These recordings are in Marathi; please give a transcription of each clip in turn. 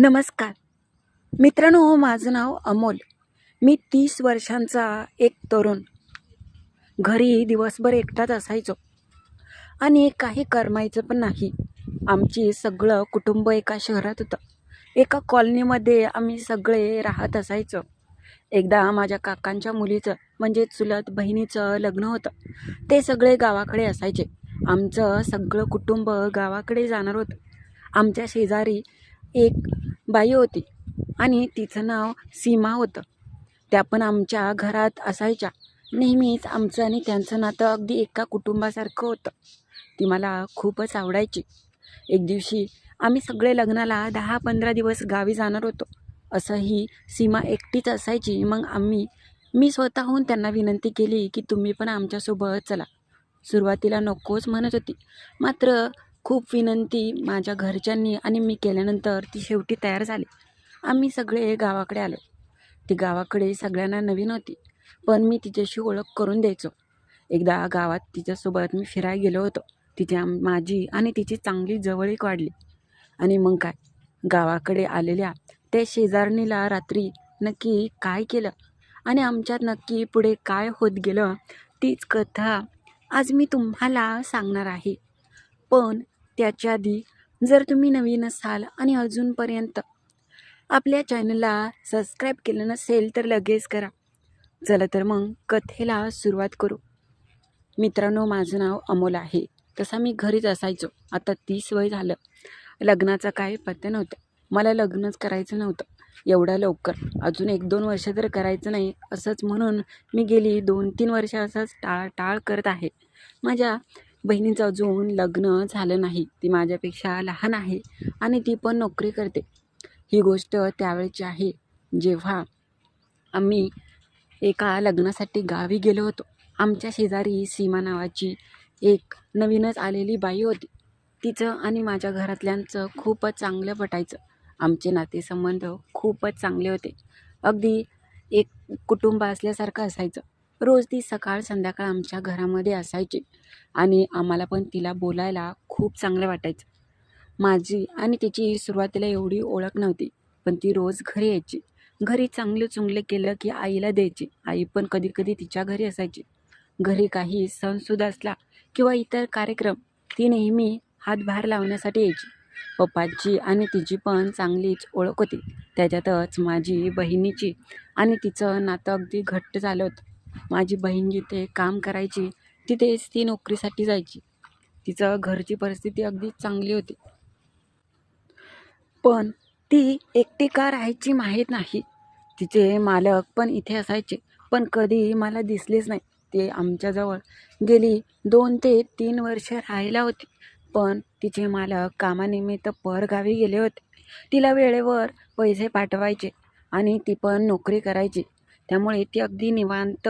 नमस्कार. मित्रांनो माझं नाव अमोल. मी तीस वर्षांचा एक तरुण. घरी दिवसभर एकटाच असायचो. आणि काही करमायचं पण नाही. आमची सगळं कुटुंब एका शहरात होतं. एका कॉलनीमध्ये आम्ही सगळे राहत असायचो. एकदा माझ्या काकांच्या मुलीचं म्हणजे चुलत बहिणीचं लग्न होतं. ते सगळे गावाकडे असायचे. आमचं सगळं कुटुंब गावाकडे जाणार होतं. आमच्या शेजारी एक बाई होती. आणि तिचं नाव सीमा होतं. त्या पण आमच्या घरात असायच्या. नेहमीच आमचं आणि त्यांचं नातं अगदी एका कुटुंबासारखं होतं. ती मला खूपच आवडायची. एक दिवशी आम्ही सगळे लग्नाला दहा पंधरा दिवस गावी जाणार होतो. असं ही सीमा एकटीच असायची. मग आम्ही मी स्वतःहून त्यांना विनंती केली की तुम्ही पण आमच्यासोबत चला. सुरुवातीला नकोच म्हणत होती. मात्र खूप विनंती माझ्या घरच्यांनी आणि मी केल्यानंतर ती शेवटी तयार झाली. आम्ही सगळे गावाकडे आलो. ती गावाकडे सगळ्यांना नवीन होती पण मी तिच्याशी ओळख करून द्यायचो. एकदा गावात तिच्यासोबत मी फिरायला गेलो होतो. तिच्या माझी आणि तिची चांगली जवळीक वाढली. आणि मग काय? गावाकडे आलेल्या त्या शेजारणीला रात्री नक्की काय केलं? आणि आमच्यात नक्की पुढे काय होत गेलं? तीच कथा आज मी तुम्हाला सांगणार आहे. पण त्याच्या आधी जर तुम्ही नवीन असाल आणि अजूनपर्यंत आपल्या चॅनलला सबस्क्राईब केलं नसेल तर लगेच करा. चला तर मग कथेला सुरुवात करू. मित्रांनो माझं नाव अमोल आहे. तसा मी घरीच असायचो. आता तीस वय झालं. लग्नाचा काय पत्ता नव्हतं. मला लग्नच करायचं नव्हतं. एवढ्या लवकर. अजून एक दोन वर्ष तर करायचं नाही असंच म्हणून मी गेली दोन तीन वर्ष असंच टाळ टाळ करत आहे. माझ्या बहिणीचं अजून लग्न झालं नाही. ती माझ्यापेक्षा लहान आहे आणि ती पण नोकरी करते. ही गोष्ट त्यावेळची आहे जेव्हा आम्ही एका लग्नासाठी गावी गेलो होतो. आमच्या शेजारी सीमा नावाची एक नवीनच आलेली बाई होती. तिचं आणि माझ्या घरातल्यांचं खूपच चांगलं पटायचं. आमचे नातेसंबंध खूपच चांगले होते. अगदी एक कुटुंब असल्यासारखं असायचं. रोज ती सकाळ संध्याकाळ आमच्या घरामध्ये असायची आणि आम्हाला पण तिला बोलायला खूप चांगलं वाटायचं. माझी आणि तिची सुरुवातीला एवढी ओळख नव्हती पण ती रोज घरी यायची. घरी चांगलं चुंगले केलं की आईला द्यायची. आई पण कधी कधी तिच्या घरी असायची. घरी काही सणसुद्धा असला किंवा इतर कार्यक्रम ती नेहमी हातभार लावण्यासाठी यायची. पप्पाची आणि तिची पण चांगलीच ओळख होती. त्याच्यातच माझी बहिणीची आणि तिचं नातं अगदी घट्ट झालं होतं. माझी बहीण जिथे काम करायची तिथेच ती नोकरीसाठी जायची. तिचं घरची परिस्थिती अगदी चांगली होती. पण ती एकटी का राहायची माहीत नाही. तिचे मालक पण इथे असायचे पण कधी मला दिसलेच नाही. ते आमच्याजवळ गेली दोन ते तीन वर्ष राहायला होती. पण तिचे मालक कामानिमित्त परगावी गेले होते. तिला वेळेवर पैसे पाठवायचे आणि ती पण नोकरी करायची. त्यामुळे ती अगदी निवांत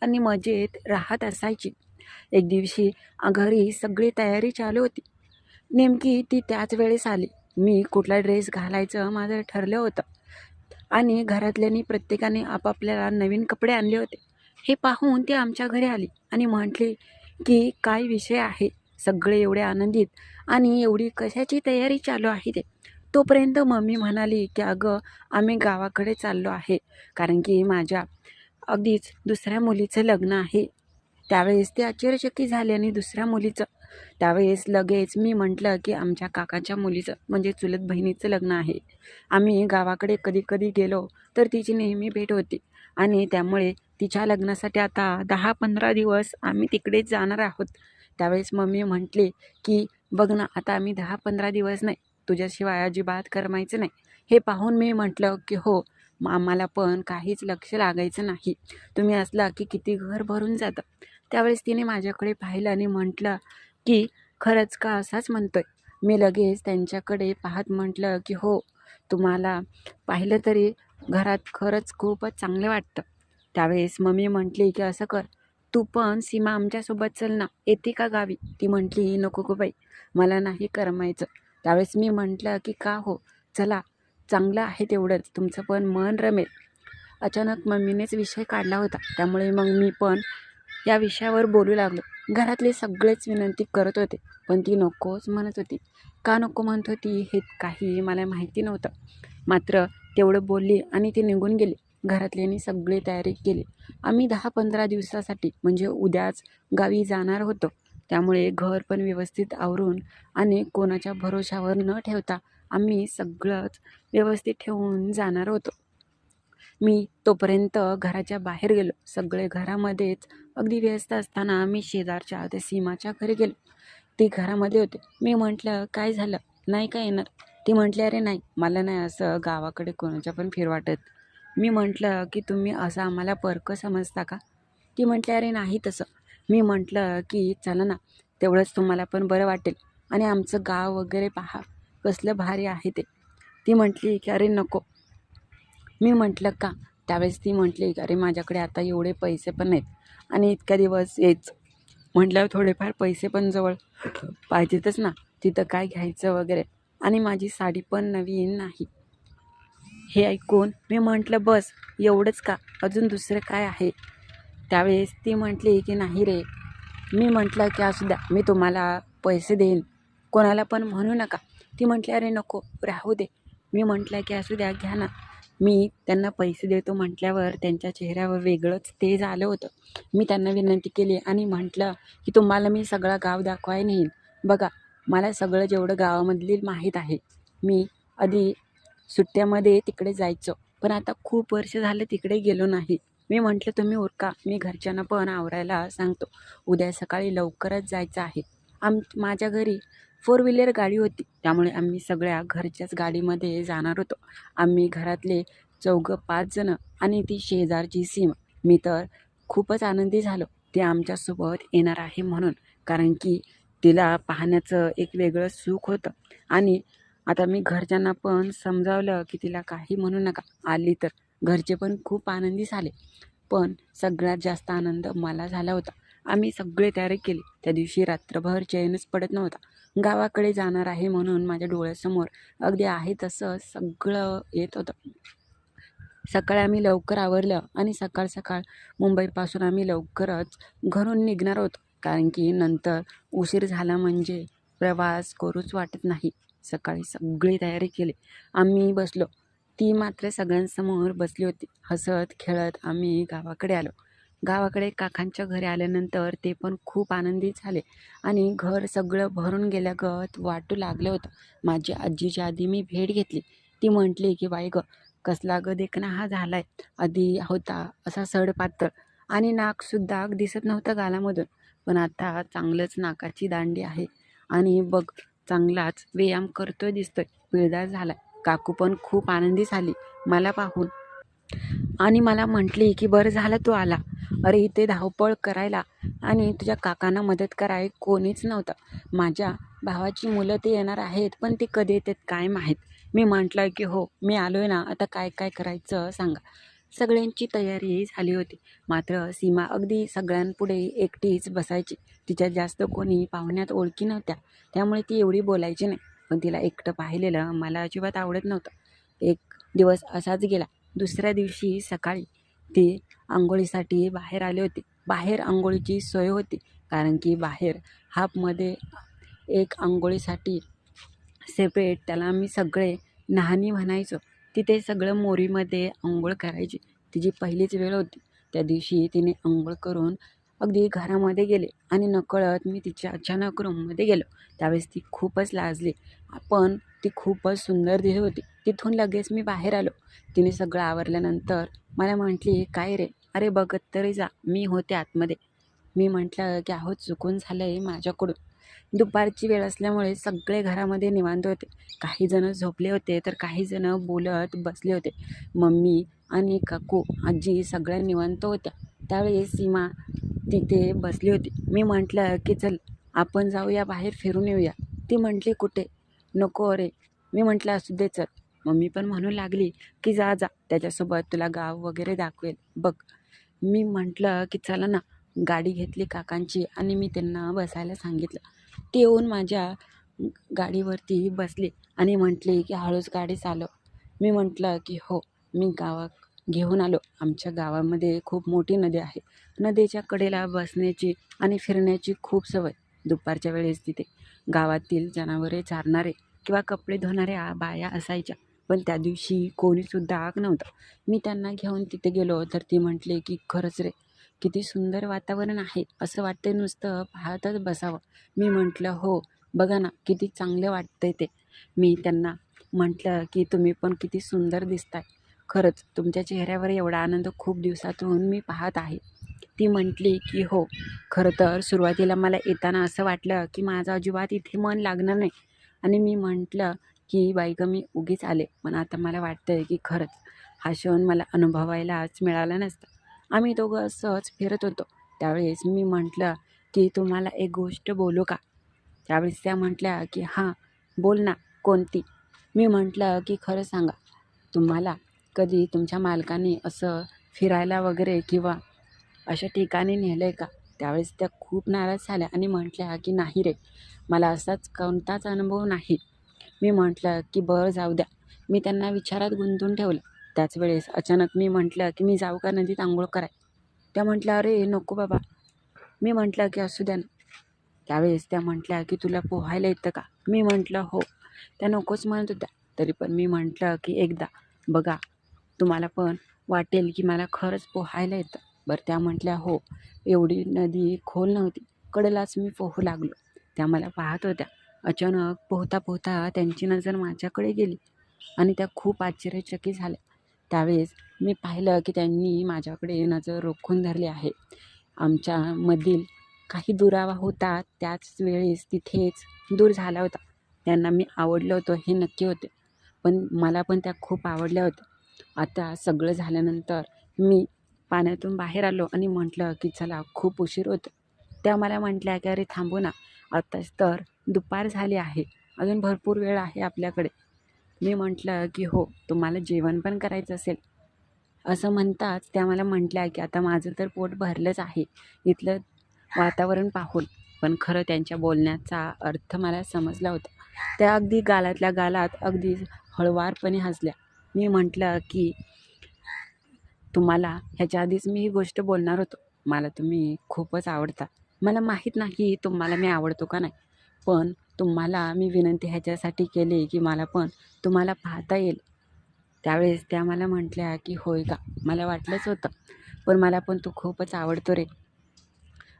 आणि मजेत राहत असायची. एक दिवशी घरी सगळी तयारी चालू होती. नेमकी ती त्याच वेळेस आली. मी कुठला ड्रेस घालायचं माझं ठरलं होतं. आणि घरातल्यांनी प्रत्येकाने आपापल्याला नवीन कपडे आणले होते. हे पाहून ती आमच्या घरी आली आणि म्हटली की काय विषय आहे? सगळे एवढे आनंदित आणि एवढी कशाची तयारी चालू आहे ते? तोपर्यंत मम्मी म्हणाली की अगं आम्ही गावाकडे चाललो आहे कारण की माझ्या अगदीच दुसऱ्या मुलीचं लग्न आहे. त्यावेळेस ते आश्चर्यचकित झाले आणि दुसऱ्या मुलीचं. त्यावेळेस लगेच मी म्हटलं की आमच्या काकाच्या मुलीचं म्हणजे चुलत बहिणीचं लग्न आहे. आम्ही गावाकडे कधी कधी गेलो तर तिची नेहमी भेट होती आणि त्यामुळे तिच्या लग्नासाठी आता दहा पंधरा दिवस आम्ही तिकडेच जाणार आहोत. त्यावेळेस मम्मी म्हटली की बघ ना आता आम्ही दहा पंधरा दिवस नाही तुझ्याशिवाय अजिबात करमायचं नाही. हे पाहून मी म्हटलं की हो आम्हाला पण काहीच लक्ष लागायचं नाही. तुम्ही असला की किती घर भरून जातं. त्यावेळेस तिने माझ्याकडे पाहिलं आणि म्हटलं की खरंच का असाच म्हणतोय? मी लगेच त्यांच्याकडे पाहत म्हटलं की हो तुम्हाला पाहिलं तरी घरात खरंच खूपच चांगलं वाटतं. त्यावेळेस मम्मी म्हटली की असं कर तू पण सीमा आमच्यासोबत चल ना. येते का गावी? ती म्हटली नको गो बाई मला नाही करमायचं. त्यावेळेस मी म्हटलं की का हो चला चांगलं आहे तेवढंच तुमचं पण मन रमेल. अचानक मम्मीनेच विषय काढला होता त्यामुळे मग मी पण या विषयावर बोलू लागलो. घरातले सगळेच विनंती करत होते पण ती नकोच म्हणत होती. का नको म्हणत होती हे काही मला माहिती नव्हतं. मात्र तेवढं बोलली आणि ती निघून गेली. घरातल्यांनी सगळी तयारी केली. आम्ही दहा पंधरा दिवसासाठी म्हणजे उद्याच गावी जाणार होतो. त्यामुळे घर पण व्यवस्थित आवरून आणि कोणाच्या भरोशावर न ठेवता आम्ही सगळंच व्यवस्थित ठेवून जाणार होतो. मी तोपर्यंत घराच्या बाहेर गेलो. सगळे घरामध्येच अगदी व्यस्त असताना मी शेजारच्या त्या सीमाच्या घरी गेलो. ती घरामध्ये होते. मी म्हटलं काय झालं? नाही काय येणार? ती म्हटली अरे नाही मला नाही असं गावाकडे कोणाच्या पण फिर वाटत. मी म्हटलं की तुम्ही असं आम्हाला परकं समजता का? ती म्हटली अरे नाही तसं. मी म्हटलं की चला ना तेवढंच तुम्हाला पण बरं वाटेल. आणि आमचं गाव वगैरे पहा कसलं भारी आहे ते. ती म्हटली की अरे नको. मी म्हटलं का? त्यावेळेस ती म्हटली की अरे माझ्याकडे आता एवढे पैसे पण नाहीत आणि इतक्या दिवस येच. म्हटल्यावर थोडेफार पैसे पण जवळ पाहिजेतच ना तिथं काय घ्यायचं वगैरे. आणि माझी साडी पण नवीन नाही. हे ऐकून मी म्हटलं बस एवढंच का? अजून दुसरं काय आहे? त्यावेळेस ती म्हटली की नाही रे मी म्हटलं की असू द्या मी तुम्हाला पैसे देईन. कोणाला पण म्हणू नका. ती म्हटली अरे नको राहू दे. मी म्हटलं की असू द्या घ्या ना. मी त्यांना पैसे देतो म्हटल्यावर त्यांच्या चेहऱ्यावर वेगळंच तेज आलं होतं. मी त्यांना विनंती केली आणि म्हटलं की तुम्हाला मी सगळं गाव दाखवाय नेईन. बघा मला सगळं जेवढं गावामधली माहीत आहे मी आधी सुट्ट्यामध्ये तिकडे जायचो. पण आता खूप वर्ष झालं तिकडे गेलो नाही. मी म्हटलं तुम्ही उरका. मी घरच्यांना पण आवरायला सांगतो. उद्या सकाळी लवकरच जायचं आहे. आम माझ्या घरी फोर व्हीलर गाडी होती. त्यामुळे आम्ही सगळ्या घरच्याच गाडीमध्ये जाणार होतो. आम्ही घरातले चौघं पाच जणं आणि ती शेजारची सीम. मी तर खूपच आनंदी झालो. ती आमच्यासोबत येणार आहे म्हणून. कारण की तिला पाहण्याचं एक वेगळं सुख होतं. आणि आता मी घरच्यांना पण समजावलं की तिला काही म्हणू नका. आली तर. घरचे पण खूप आनंदी झाले. पण सगळ्यात जास्त आनंद मला झाला होता. आम्ही सगळे तयारी केली. त्या दिवशी रात्रभर चैनच पडत नव्हता. गावाकडे जाणार आहे म्हणून माझ्या डोळ्यासमोर अगदी आहे तसं सगळं येत होतं. सकाळी आम्ही लवकर आवरलं आणि सकाळ सकाळ मुंबईपासून आम्ही लवकरच घरून निघणार होतो. कारण की नंतर उशीर झाला म्हणजे प्रवास करूच वाटत नाही. सकाळी सगळी तयारी केली. आम्ही बसलो. ती मात्र सगळ्यांसमोर बसली होती. हसत खेळत आम्ही गावाकडे आलो. गावाकडे काकांच्या घरी आल्यानंतर ते पण खूप आनंदी झाले आणि घर सगळं भरून गेल्यागत वाटू लागलं होतं. माझी आजीच्या आधी मी भेट घेतली. ती म्हटली की बाई ग कसला ग देखना हा झालाय. आधी होता असा सडपातळ आणि नाकसुद्धा दिसत नव्हतं गालामधून. पण आता चांगलंच नाकाची दांडी आहे आणि बघ चांगलाच व्यायाम करतोय दिसतोय पिळदार झालाय. काकू पण खूप आनंदी झाली. मला पाहून. आणि मला म्हटली की बरं झालं तू आला. अरे इथे धावपळ करायला आणि तुझ्या काकांना मदत कराय कोणीच नव्हतं. माझ्या भावाची मुलं ते येणार आहेत पण ते कधी येतात काय माहीत. मी म्हटलं की हो मी आलो आहे ना. आता काय काय करायचं सांगा. सगळ्यांची तयारी झाली होती. मात्र सीमा अगदी सगळ्यांपुढे एकटीच बसायची. तिच्या जास्त कोणी पाहुण्यात ओळखी नव्हत्या. त्यामुळे ती एवढी बोलायची नाही. पण तिला एकटं पाहिलेलं मला अजिबात आवडत नव्हतं. एक दिवस असाच गेला. दुसऱ्या दिवशी सकाळी ती आंघोळीसाठी बाहेर आले होते. बाहेर आंघोळीची सोय होती कारण की बाहेर हापमध्ये एक आंघोळीसाठी सेपरेट त्याला आम्ही सगळे नहाणी म्हणायचो. तिथे सगळं मोरीमध्ये आंघोळ करायची. तिची पहिलीच वेळ होती. त्या दिवशी तिने आंघोळ करून अगदी घरामध्ये गेले आणि नकळत मी तिच्या अचानक रूममध्ये गेलो. त्यावेळेस ती खूपच लाजली. पण ती खूपच सुंदर दिली होती. तिथून लगेच मी बाहेर आलो. तिने सगळं आवरल्यानंतर मला म्हटली काय रे? अरे बघत तरी जा. मी होते आतमध्ये. मी म्हटलं की अहो चुकून झालं आहे माझ्याकडून. दुपारची वेळ असल्यामुळे सगळे घरामध्ये निवांत होते. काही जण झोपले होते तर काही जण बोलत बसले होते. मम्मी आणि काकू आजी सगळ्या निवांत होत्या. त्यावेळी सीमा तिथे बसली होती. मी म्हटलं की चल आपण जाऊया बाहेर फिरून येऊया. ती म्हटली कुठे? नको अरे मी म्हटलं असू दे चल. मम्मी पण म्हणू लागली की जा जा त्याच्यासोबत तुला गाव वगैरे दाखवेल. बघ. मी म्हटलं की चला ना. गाडी घेतली काकांची आणि मी त्यांना बसायला सांगितलं. ते येऊन माझ्या गाडीवरती बसले आणि म्हटले की हळूच गाडी चालव. मी म्हटलं की हो मी गावा घेऊन आलो. आमच्या गावामध्ये खूप मोठी नदी आहे. नदीच्या कडेला बसण्याची आणि फिरण्याची खूप सवय. दुपारच्या वेळेस तिथे गावातील जनावरे चारणारे किंवा कपडे धुणारे आ- बाया असायच्या. पण त्या दिवशी कोणीसुद्धा आग नव्हतं. मी त्यांना घेऊन तिथे गेलो. तर ती म्हटले की खरंच रे किती सुंदर वातावरण आहे असं वाटतंय नुसतं पाहतच बसावं. मी म्हटलं हो बघा ना किती चांगलं वाटतंय ते. मी त्यांना म्हटलं की तुम्ही पण किती सुंदर दिसताय. खरंच तुमच्या चेहऱ्यावर एवढा आनंद खूप दिवसातून मी पाहत आहे. ती म्हटली की हो खरं तर सुरुवातीला मला येताना असं वाटलं की माझं अजिबात इथे मन लागणार नाही. आणि मी म्हटलं की बाईक मी उगीच आले पण आता मला वाटतं आहे की खरंच हा क्षण मला अनुभवायलाच मिळाला नसता. आम्ही दोघं असंच फिरत होतो. त्यावेळेस मी म्हटलं की तुम्हाला एक गोष्ट बोलू का? त्यावेळेस त्या म्हटल्या की हां बोल ना कोणती? मी म्हटलं की खरं सांगा तुम्हाला कधी तुमच्या मालकाने असं फिरायला वगैरे किंवा अशा ठिकाणी नेलं आहे का? त्यावेळेस त्या खूप नाराज झाल्या आणि म्हटल्या की नाही रे मला असाच कोणताच अनुभव नाही. मी म्हटलं की बरं जाऊ द्या. मी त्यांना विचारात गुंतून ठेवलं. त्याच वेळेस अचानक मी म्हटलं की मी जाऊ का नदीत आंघोळ कराय? त्या म्हटल्या अरे नको बाबा. मी म्हटलं की असू द्या ना. त्यावेळेस त्या म्हटल्या की तुला पोहायला येतं का? मी म्हटलं हो. त्या नकोच म्हणत होत्या. तरी पण मी म्हटलं की एकदा बघा तुम्हाला पण वाटेल की मला खरंच पोहायला येतं. बरं त्या म्हटल्या हो. एवढी नदी खोल नव्हती. कडेलाच मी पोहू लागलो. त्या मला पाहत होत्या. अचानक पोहता पोहता त्यांची नजर माझ्याकडे गेली आणि त्या खूप आश्चर्यचकित झाल्या. त्यावेळेस मी पाहिलं की त्यांनी माझ्याकडे नजर रोखून धरली आहे. आमच्यामधील काही दुरावा होता त्याच वेळेस तिथेच दूर झाला होता. त्यांना मी आवडलो होतो हे नक्की होते. पण मला पण त्या खूप आवडल्या होत्या. आता सगळं झाल्यानंतर मी पाण्यातून बाहेर आलो आणि म्हटलं की चला खूप उशीर होतं त्या मला म्हटल्या की अरे थांबू ना. आत्ताच तर दुपार झाली आहे. अजून भरपूर वेळ आहे आपल्याकडे. मी म्हटलं की हो तुम्हाला जेवण पण करायचं असेल. असं म्हणताच त्या मला म्हटल्या की आता माझं तर पोट भरलंच आहे. इथलं वातावरण पाहून. पण खरं त्यांच्या बोलण्याचा अर्थ मला समजला होता. त्या अगदी गालातल्या गालात अगदी हळवारपणे हसल्या. मी म्हटलं की तुम्हाला ह्याच्या आधीच मी ही गोष्ट बोलणार होतो. मला तुम्ही खूपच आवडता. मला माहीत नाही तुम्हाला मी आवडतो का नाही. पण तुम्हाला मी विनंती ह्याच्यासाठी केली की मला पण तुम्हाला पाहता येईल. त्यावेळेस त्या मला म्हटल्या की होय का? मला वाटलंच होतं. पण मला पण तू खूपच आवडतो रे.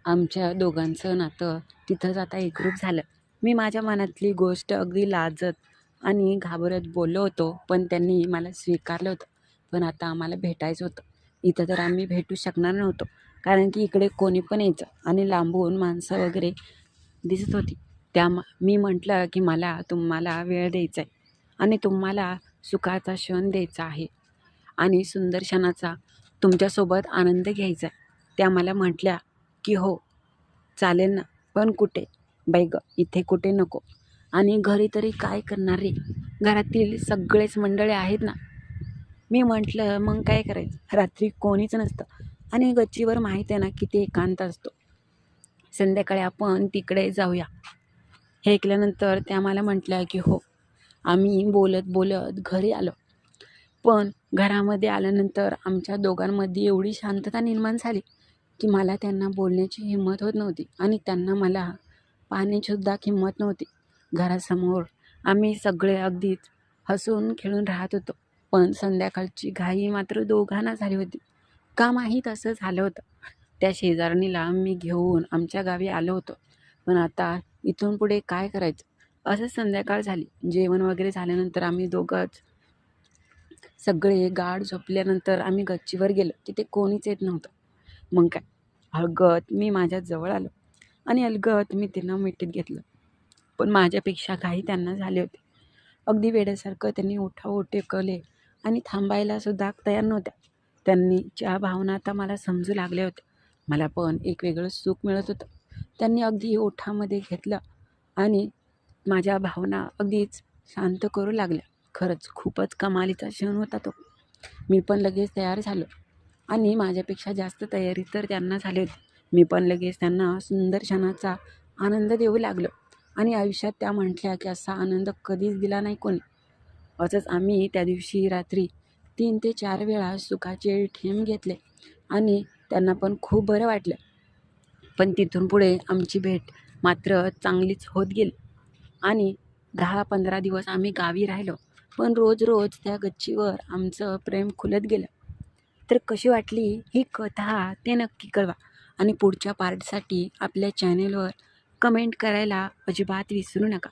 आमच्या दोघांचं नातं तिथंच आता एकरूप झालं. मी माझ्या मनातली गोष्ट अगदी लाजत आणि घाबरत बोललो होतो पण त्यांनी मला स्वीकारलं होतं. पण आता आम्हाला भेटायचं होतं. इथं तर आम्ही भेटू शकणार नव्हतो. कारण की इकडे कोणी पण यायचं आणि लांबून माणसं वगैरे दिसत होती. त्या मी म्हटलं की मला तुम्हाला वेळ द्यायचा आहे आणि तुम्हाला सुखाचा क्षण द्यायचा आहे आणि सुंदर क्षणाचा तुमच्यासोबत आनंद घ्यायचा आहे त्या मला म्हटल्या की हो चालेल ना पण कुठे? बाई ग इथे कुठे नको. आणि घरी तरी काय करणार रे? घरातील सगळेच मंडळे आहेत ना? मी म्हटलं मग काय करायचं? रात्री कोणीच नसतं. आणि गच्चीवर माहीत आहे ना किती एकांत असतो. संध्याकाळी आपण तिकडे जाऊया. हे ऐकल्यानंतर त्या मला म्हटल्या की हो आम्ही बोलत बोलत घरी आलो. पण घरामध्ये आल्यानंतर आमच्या दोघांमध्ये एवढी शांतता निर्माण झाली की मला त्यांना बोलण्याची हिंमत होत नव्हती आणि त्यांना मला पाहण्याचीसुद्धा किंमत नव्हती. घरासमोर आम्ही सगळे अगदीच हसून खेळून राहत होतो. पण संध्याकाळची घाई मात्र दोघांना झाली होती. का माहीत असं झालं होतं. त्या शेजारणीला मी घेऊन आमच्या गावी आलो होतो. पण आता इथून पुढे काय करायचं? असं संध्याकाळ झाली. जेवण वगैरे झाल्यानंतर आम्ही दोघंच सगळे गाढ झोपल्यानंतर आम्ही गच्चीवर गेलो. तिथे कोणीच येत नव्हतं. मग काय? हलगत मी माझ्या जवळ आलो आणि अलगत मी तिनं मिठीत घेतलं. पण माझ्यापेक्षा काही त्यांना झाले होते. अगदी वेड्यासारखं त्यांनी उठाओठे कले आणि थांबायला सुद्धा तयार नव्हत्या. त्यांनी ज्या भावना आता मला समजू लागल्या होत्या. मला पण एक वेगळं सुख मिळत होतं. त्यांनी अगदी ओठामध्ये घेतलं आणि माझ्या भावना अगदीच शांत करू लागल्या. खरंच खूपच कमालीचा क्षण होता तो. मी पण लगेच तयार झालो आणि माझ्यापेक्षा जास्त तयारी तर त्यांना झाली होती. मी पण लगेच त्यांना सुंदर क्षणाचा आनंद देऊ लागलो आणि आयुष्यात त्या म्हटल्या की असा आनंद कधीच दिला नाही कोणी. असंच आम्ही त्या दिवशी रात्री तीन ते चार वेळा सुखाचे ठेम घेतले आणि त्यांना पण खूप बरं वाटलं. पण तिथून पुढे आमची भेट मात्र चांगलीच होत गेली. आणि दहा पंधरा दिवस आम्ही गावी राहिलो पण रोज रोज त्या गच्चीवर आमचं प्रेम खुलत गेलं. तर कशी वाटली ही कथा ते नक्की कळवा आणि पुढच्या पार्टसाठी आपल्या चॅनेलवर कमेंट करायला अजिबात विसरू नका.